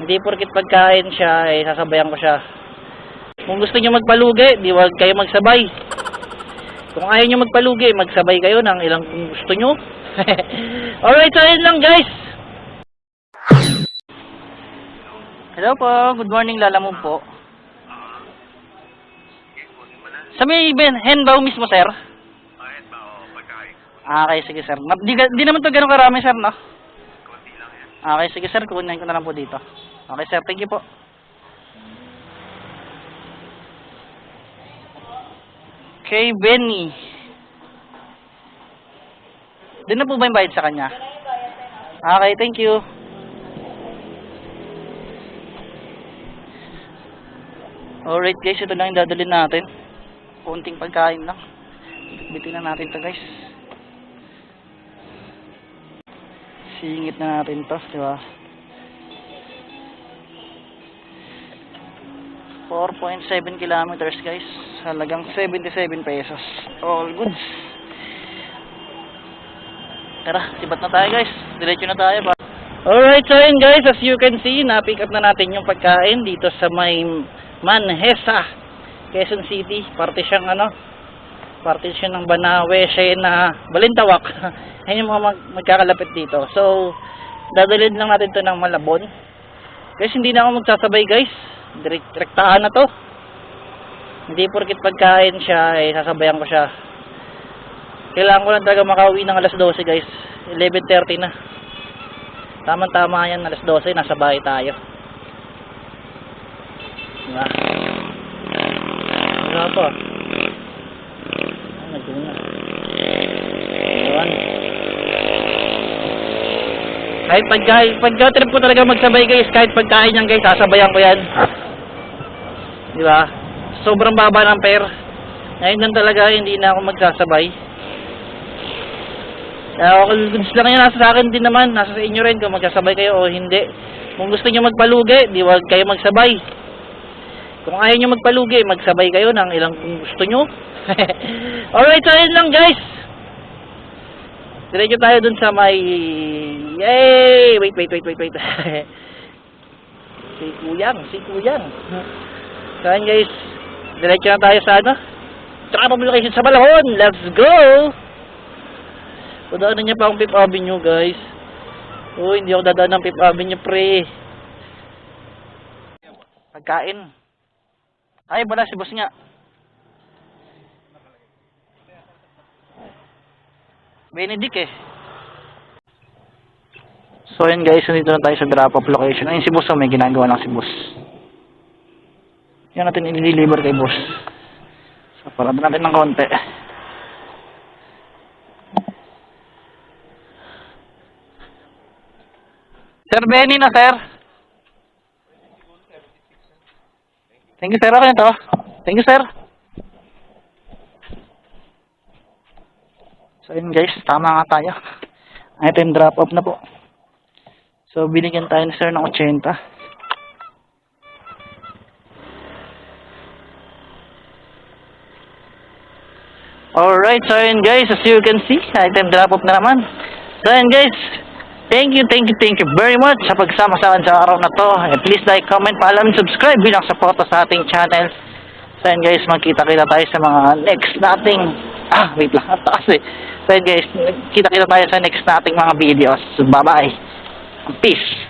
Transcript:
Hindi porkit pagkain siya, eh, sasabayan ko siya. Kung gusto niyo magpalugi, di wag kayo magsabay. Kung ayaw niyo magpalugi, magsabay kayo ng ilang kung gusto niyo. Alright, so yun lang guys. Hello po, good morning Lalamon po. Sa may ben, hen daw mismo sir? Ba o pagkain? Ah, okay, sige sir. Di, di naman to ganun karami sir, no? Kunti lang yan. Okay, sige sir, kukunin ko na lang po dito. Okay sir, thank you po. Kay Benny. Doon na po ba yung bayad sa kanya? Okay, thank you. Alright guys, ito lang yung dadalhin natin. Kunting pagkain lang. Bitin na natin to guys. Singit na natin to, di ba? 4.7 kilometers guys. Halagang 77 pesos. All goods. Tara, sibat na tayo guys. Diretso na tayo pa. Alright, so yun guys, as you can see, na-pick up na natin yung pagkain dito sa may Manhesa, Quezon City. Parte siyang ano, parte siya ng Banawe, siya na Balintawak. Ayun yung mga mag- magkakalapit dito. So, dadalhin lang natin to ng Malabon. Guys, hindi na ako magsasabay guys. Direct, direktahan na to. Hindi porkit pagkain siya, eh, sasabayan ko siya. Kailangan ko lang talaga makauwi ng alas 12 guys. 11.30 na. Tama-tama yan, alas 12, nasa bahay tayo. Diba? Wala pa. Ay, nagdun na. Ayan. Kahit pagka, pagka trip ko talaga magsabay guys, kahit pagkain yan guys, sasabayan ko yan. Di ba? Sobrang baba ng pair. Ngayon lang talaga hindi na ako magsasabay. Kaya ako goods lang yan, nasa sa akin din naman, nasa sa inyo rin kung magsasabay kayo o hindi. Kung gusto niyo magpalugi, di wag kayo magsabay. Kung ayaw niyo magpalugi, magsabay kayo ng ilang kung gusto niyo. Alright, so yun lang guys. Diretso tayo dun sa may... Yay! Wait, wait, wait, wait, wait. si Kuyang, si Kuyang. Saan guys? Diretso na tayo sa ano? Travel location sa Balahon. Let's go! Dadaanan niya pa ang Fifth Avenue guys. Oh, hindi ako dadaan ng Fifth Avenue pre. Pagkain. Ay, wala si boss nga. Benedict eh. So yun guys, nandito na tayo sa drop off location. Ayun si boss, oh, may ginagawa lang si boss. Yan natin i-deliver kay boss. So para natin ng konti. Sir Benny na sir. Thank you sir, okay to. Thank you sir. So yun guys, tama nga tayo. Item drop off na po. So binigyan tayo ni sir ng 80. Alright, so yun guys, as you can see, item drop off na naman. So yun guys, thank you, thank you, thank you very much sa pagsama sa akin sa araw na to. Please like, comment, paalam, subscribe bilang suporta sa ating channel. So yun guys, magkita-kita tayo sa mga next nating, ah, wait lang, ang taas eh. So yun guys, kita-kita tayo sa next nating mga videos. Bye-bye. Peace.